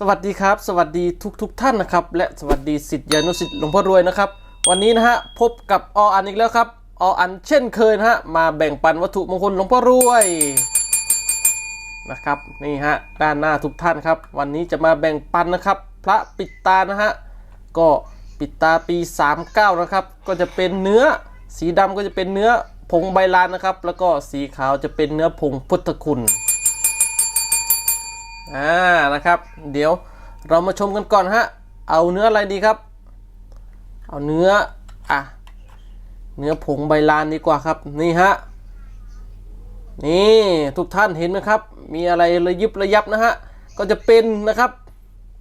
สวัสดีครับ สวัสดีทุกทุกท่านนะครับ และสวัสดีสิทธิยานุสิทธิ์หลวงพ่อรวยนะครับ วันนี้นะฮะพบกับออันอีกแล้วครับออันเช่นเคยนะฮะมาแบ่งปันวัตถุมงคลหลวงพ่อรวยนะครับนี่ฮะด้านหน้าทุกท่านครับ วันนี้จะมาแบ่งปันนะครับ พระปิดตานะฮะก็ปิดตาปี 39 นะครับ ก็จะเป็นเนื้อสีดำก็จะเป็นเนื้อผงใบลานนะครับ แล้วก็สีขาวจะเป็นเนื้อผงพุทธคุณ อ่านะครับ เดี๋ยวเรามาชมกันก่อนฮะเอาเนื้ออะไรดีครับ เอาเนื้ออะเนื้อผงใบลานดีกว่าครับ นี่ฮะนี่ทุกท่านเห็นไหมครับ มีอะไรระยิบระยับนะฮะก็จะเป็นนะครับ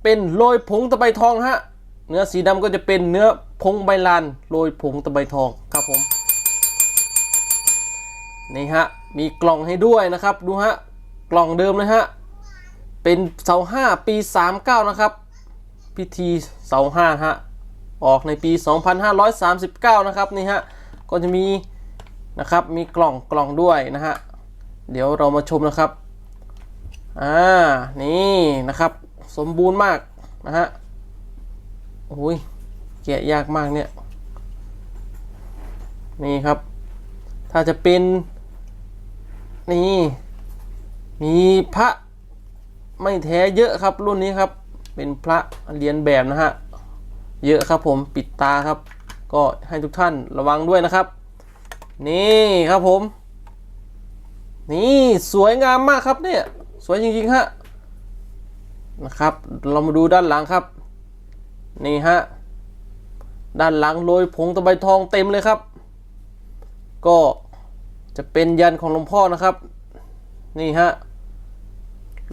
เป็นโรยผงตะไบทองฮะเนื้อสีดำก็จะเป็นเนื้อผงใบลานโรยผงตะไบทองครับผมนี่ฮะมีกล่องให้ด้วยนะครับ ดูฮะกล่องเดิมนะฮะ เป็นเสาห้าปี 39 นะครับ พิธีเสาห้าฮะออกในปี 2539 นะครับนี่ฮะก็จะมีนะครับมีกล่องกล่องด้วยนะฮะเดี๋ยวเรามาชมนะครับอ่านี่นะครับสมบูรณ์มากนะฮะโอ้ยแกะยากมากเนี่ยนี่ครับ ถ้าจะเป็นนี่มีพระ ไม่แท้เยอะครับรุ่นนี้ครับ เป็นพระเรียนแบบนะฮะ เยอะครับผมปิดตาครับ ก็ให้ทุกท่านระวังด้วยนะครับ นี่ครับผม นี่สวยงามมากครับเนี่ย สวยจริงๆฮะนะครับ เรามาดูด้านหลังครับ นี่ฮะ ด้านหลังโรยผงตะไบทองเต็มเลยครับ ก็จะเป็นยันของหลวงพ่อนะครับ นี่ฮะ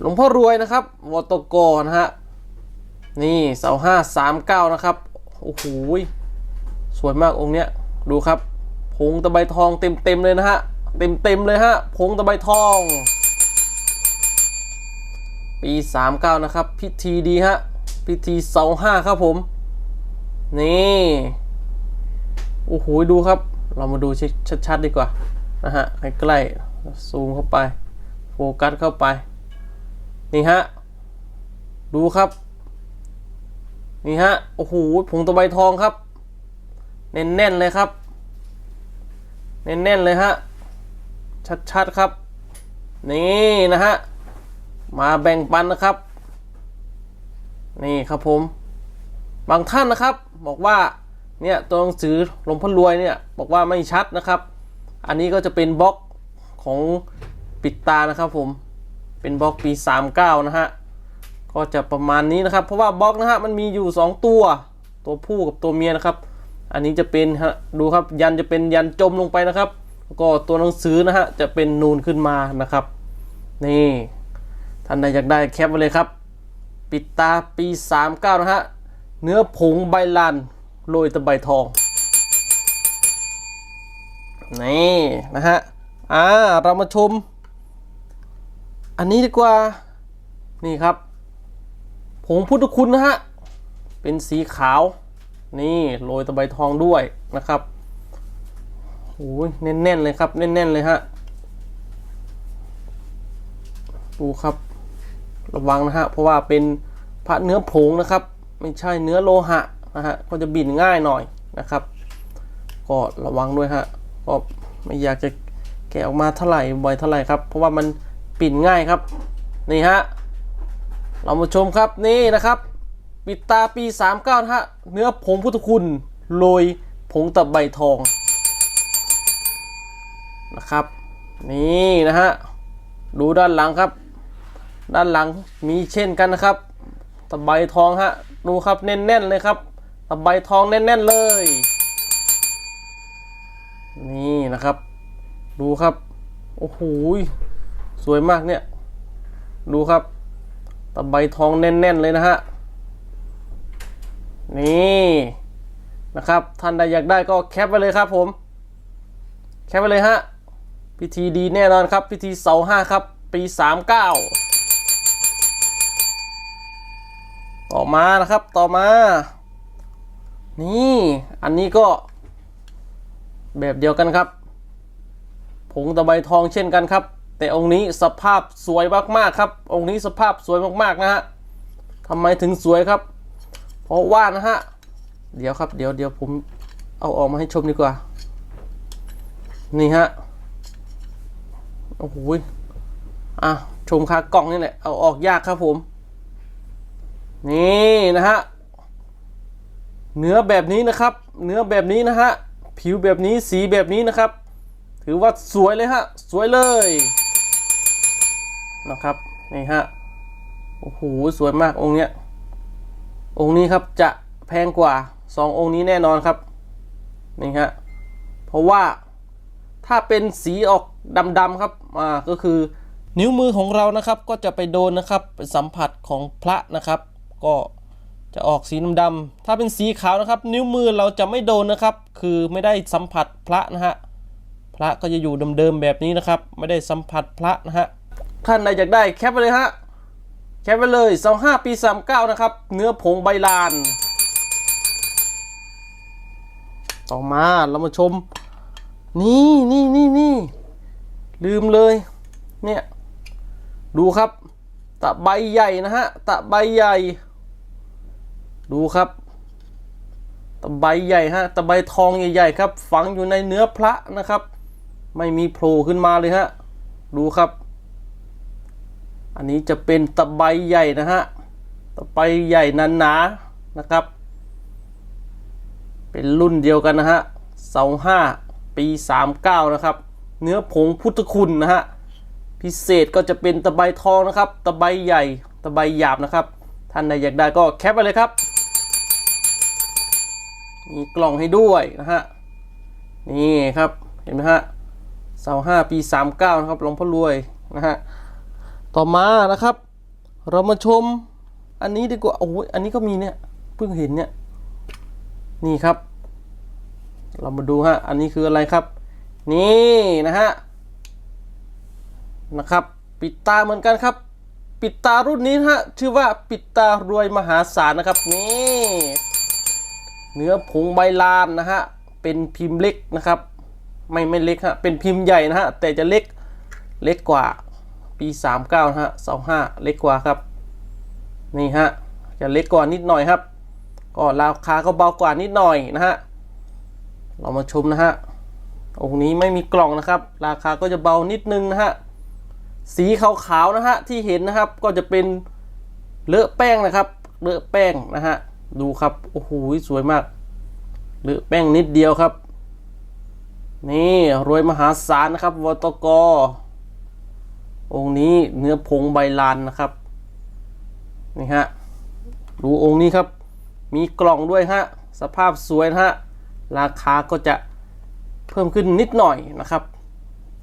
หลวงพ่อรวยนะครับวตโกนะฮะ นี่เสาห้าสามเก้านะครับ โอ้โห สวยมากองค์เนี้ย ดูครับผงตะไบทองเต็มเต็มเลยนะฮะ เต็มเต็มเลยฮะผงตะไบทอง ปี 39 นะครับ พิธีดีฮะ พิธีเสาห้าครับผม นี่ โอ้โห ดูครับ เรามาดูชัดๆดีกว่านะฮะใกล้ๆซูมเข้าไป โฟกัสเข้าไป นี่ฮะ ดูครับ นี่ฮะ โอ้โหผงตะไบทองครับ แน่นๆเลยครับ แน่นๆเลยฮะ ชัดๆครับ นี่นะฮะ มาแบ่งปันนะครับ นี่ครับผม บางท่านนะครับ บอกว่า เนี่ย ตัวหนังสือหลวงพ่อรวยเนี่ย บอกว่าไม่ชัดนะครับ อันนี้ก็จะเป็นบล็อกของปิดตานะครับผม เป็นบล็อกปี 39 นะฮะ ก็จะประมาณนี้นะครับ เพราะว่าบล็อกนะฮะมันมีอยู่ 2 ตัว ตัวผู้กับตัวเมียนะครับ อันนี้จะเป็นฮะดูครับยันจะเป็นยันจมลงไปนะครับ แล้วก็ตัวหนังสือนะฮะจะเป็นนูนขึ้นมานะครับ นี่ท่านใดอยากได้แคปไว้เลยครับ ปิดตาปี 39 นะฮะ เนื้อผงใบลานโรยตะไบทอง นี่นะฮะ อ่า เรามาชม อันนี้ดีกว่านี่ครับผงพุทธคุณนะฮะ เป็นสีขาว นี่โรยตะไบทองด้วยนะครับโอ้ยแน่นๆเลยครับ แน่นๆเลยฮะดูครับระวังนะฮะ เพราะว่าเป็นพระเนื้อผงนะครับ ไม่ใช่เนื้อโลหะนะฮะ ก็จะบินง่ายหน่อยนะครับ ก็ระวังด้วยฮะก็ไม่อยากจะแกะออกมาเท่าไหร่บ่อยเท่าไหร่ครับ เพราะว่ามัน ปิ่นง่ายครับ นี่ฮะ เรามาชมครับนี่นะครับ ปิดตาปี 39นะฮะ เนื้อผงพุทธคุณโรยผงตะไบทองนะครับ นี่นะฮะ ดูด้านหลังครับ ด้านหลังมีเช่นกันนะครับตะไบทองฮะ ดูครับแน่นๆเลยครับตะไบทองแน่นๆเลย นี่นะครับ ดูครับ โอ้โห สวยมากเนี่ย ดูครับตะไบทองแน่น ๆ เลยนะฮะ นี่นะครับ ท่านใดอยากได้ก็แคปไว้เลยครับผม แคปไว้เลยฮะ พิธีดีแน่นอนครับ พิธีเสาห้าครับ ปี 39 ต่อมานะครับ ต่อมา นี่ อันนี้ก็ แบบเดียวกันครับ ผงตะไบทองเช่นกันครับ แต่องค์นี้สภาพสวยมากๆครับ องค์นี้สภาพสวยมากๆนะฮะทำไมถึงสวยครับ เพราะว่านะฮะ เดี๋ยวครับ เดี๋ยวเดี๋ยวผมเอาออกมาให้ชมดีกว่า นี่ฮะ โอ้โหอะ ชมคากล่องนี่แหละ เอาออกยากครับผม นี่นะฮะ เนื้อแบบนี้นะครับ เนื้อแบบนี้นะฮะ ผิวแบบนี้ สีแบบนี้นะครับ ถือว่าสวยเลยฮะ สวยเลย นะครับนี่ฮะโอ้โหสวยมากองค์เนี้ยองค์นี้ครับจะแพงกว่าสององค์นี้แน่นอนครับนี่ฮะเพราะว่าถ้าเป็นสีออกดำๆครับอ่าก็คือนิ้วมือของเรานะครับก็จะไปโดนนะครับไปสัมผัสของพระนะครับ ก็จะออกสีดำๆถ้าเป็นสีขาวนะครับ นิ้วมือเราจะไม่โดนนะครับ คือไม่ได้สัมผัสพระนะฮะพระก็จะอยู่เดิมๆแบบนี้นะครับ ไม่ได้สัมผัสพระนะฮะ ท่านใดอยากได้แคปไปเลยฮะ แคปไปเลย25ปี39นะครับ เนื้อผงใบลาน ต่อมาเรามาชม นี่นี่นี่นี่ลืมเลย เนี่ย ดูครับ ตะใบใหญ่นะฮะ ตะใบใหญ่ ดูครับ ตะใบใหญ่ฮะ ตะใบทองใหญ่ๆครับ ฝังอยู่ในเนื้อพระนะครับ ไม่มีโผล่ขึ้นมาเลยฮะ ดูครับ อันนี้จะเป็นตะไบใหญ่นะฮะ ตะไบใหญ่นันหนานะครับ เป็นรุ่นเดียวกันนะฮะเสาห้าปี39นะครับ เนื้อผงพุทธคุณนะฮะ พิเศษก็จะเป็นตะไบทองนะครับ ตะไบใหญ่ ตะไบหยาบนะครับ ท่านใดอยากได้ก็แคปไปเลยครับ มีกล่องให้ด้วยนะฮะ นี่ครับ เห็นไหมฮะเสาห้าปี39นะครับหลวงพ่อรวยนะฮะ ต่อมานะครับ เรามาชมอันนี้ดีกว่าโอ้ยอันนี้ก็มีเนี่ยเพิ่งเห็นเนี่ยนี่ครับ เรามาดูฮะอันนี้คืออะไรครับ นี่นะฮะนะครับ ปิดตาเหมือนกันครับ ปิดตารุ่นนี้ฮะชื่อว่าปิดตารวยมหาศาลนะครับนี่เนื้อผงใบลานนะฮะเป็นพิมพ์เล็กนะครับ ไม่ไม่เล็กฮะเป็นพิมพ์ใหญ่นะฮะแต่จะเล็กเล็กกว่า ปี39นะฮะ25เล็กกว่าครับ นี่ฮะจะเล็กกว่านิดหน่อยครับ ก็ราคาก็เบากว่านิดหน่อยนะฮะเรามาชมนะฮะองค์นี้ไม่มีกล่องนะครับ ราคาก็จะเบานิดนึงนะฮะสีขาวๆนะฮะที่เห็นนะครับก็จะเป็นเลอะแป้งนะครับเลอะแป้งนะฮะดูครับโอ้โหสวยมากเลอะแป้งนิดเดียวครับ นี่รวยมหาศาลนะครับวตก องค์นี้เนื้อผงใบลานนะครับนี่ฮะดูองค์นี้ครับ มีกล่องด้วยฮะสภาพสวยนะฮะราคาก็จะเพิ่มขึ้นนิดหน่อยนะครับ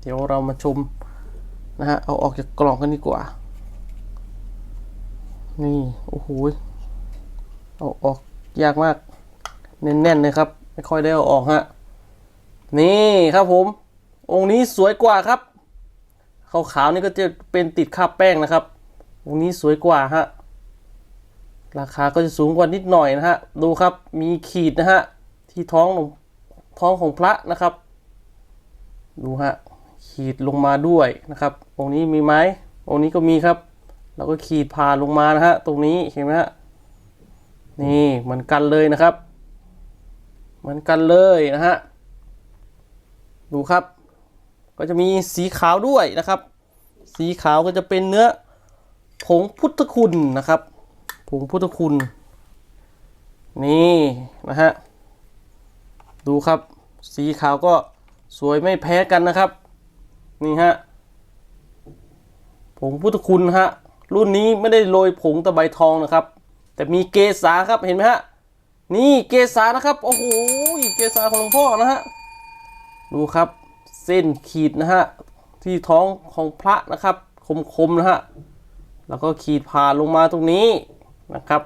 เดี๋ยวเรามาชมนะฮะเอาออกจากกล่องกันดีกว่า นี่โอ้โหเอาออกยากมากแน่นๆเลยครับ ไม่ค่อยได้เอาออกฮะนี่ครับผม องค์นี้สวยกว่าครับ ขาวๆนี่ก็จะเป็นติดคราบแป้งนะครับองนี้สวยกว่าฮะ ราคาก็จะสูงกว่านิดหน่อยนะฮะ ดูครับ มีขีดนะฮะ ที่ท้องของท้องของพระนะครับ ดูฮะ ขีดลงมาด้วยนะครับองนี้มีไหมองนี้ก็มีครับแล้วก็ขีดผ่าลงมานะฮะ ตรงนี้เห็นไหมฮะ นี่เหมือนกันเลยนะครับ เหมือนกันเลยนะฮะ ดูครับ ก็จะมีสีขาวด้วยนะครับ สีขาวก็จะเป็นเนื้อผงพุทธคุณนะครับผงพุทธคุณ นี่นะฮะดูครับ สีขาวก็สวยไม่แพ้กันนะครับ นี่ฮะผงพุทธคุณฮะรุ่นนี้ไม่ได้โรยผงตะไบทองนะครับ แต่มีเกษาครับเห็นไหมฮะนี่เกษานะครับโอ้โหเกษาของหลวงพ่อนะฮะดูครับ ส้นขีดนะฮะที่ท้องของพระนะครับ คมๆนะฮะแล้วก็ขีดผ่านลงมาตรงนี้นะครับ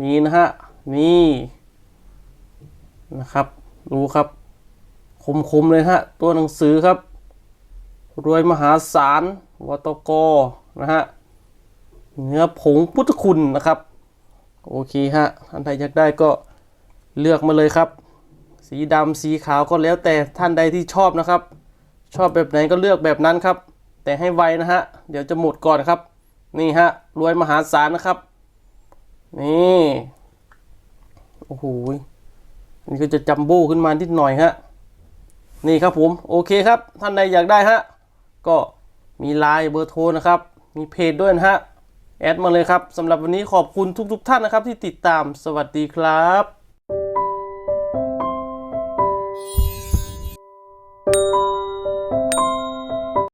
มีนะฮะนี่นะครับดูครับ คมๆเลยฮะตัวหนังสือครับ รวยมหาศาลวตกนะฮะเนื้อผงพุทธคุณนะครับ โอเคฮะท่านใดอยากได้ก็เลือกมาเลยครับ สีดำสีขาวก็แล้วแต่ท่านใดที่ชอบนะครับ ชอบแบบไหนก็เลือกแบบนั้นครับ แต่ให้ไวนะฮะ เดี๋ยวจะหมดก่อนครับ นี่ฮะรวยมหาศาลนะครับ นี่โอ้โหนี่ก็จะจัมโบ้ขึ้นมานิดหน่อยฮะนี่ครับผมโอเคครับ ท่านใดอยากได้ฮะก็มีไลน์เบอร์โทรนะครับ มีเพจด้วยนะฮะแอดมาเลยครับสำหรับวันนี้ขอบคุณทุกๆท่านนะครับที่ติดตามสวัสดีครับ